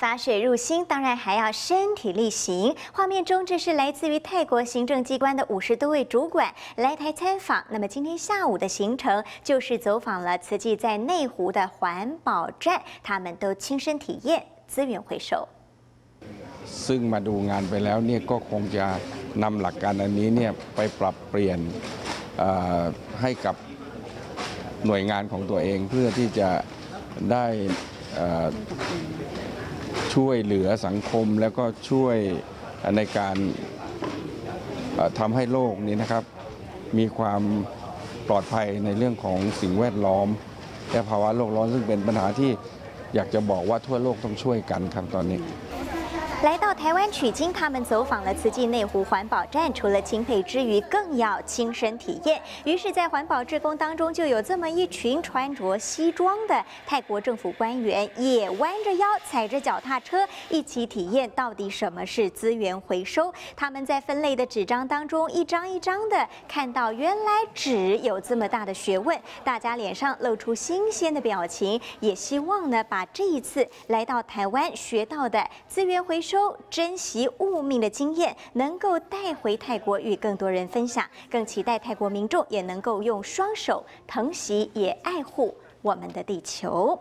发水入心，当然还要身体力行。画面中，这是来自于泰国行政机关的五十多位主管来台参访。那么今天下午的行程就是走访了慈济在内湖的环保站，他们都亲身体验资源回收。ซึ่งมาดูงานไปแล้วเนี่ยก็คงจะนำหลักการอันนี้เนี่ยไปปรับเปลี่ยนให้กับหน่วยงานของตัวเองเพื่อที่จะได้ ช่วยเหลือสังคมแล้วก็ช่วยในการทำให้โลกนี้นะครับ มีความปลอดภัยในเรื่องของสิ่งแวดล้อม และภาวะโลกร้อนซึ่งเป็นปัญหาที่อยากจะบอกว่าทั่วโลกต้องช่วยกันครับตอนนี้ 来到台湾取经，他们走访了慈济内湖环保站，除了钦佩之余，更要亲身体验。于是，在环保志工当中，就有这么一群穿着西装的泰国政府官员，也弯着腰，踩着脚踏车，一起体验到底什么是资源回收。他们在分类的纸张当中，一张一张的看到，原来纸有这么大的学问，大家脸上露出新鲜的表情，也希望呢，把这一次来到台湾学到的资源回收。收珍惜物命的经验，能够带回泰国与更多人分享，更期待泰国民众也能够用双手疼惜也爱护我们的地球。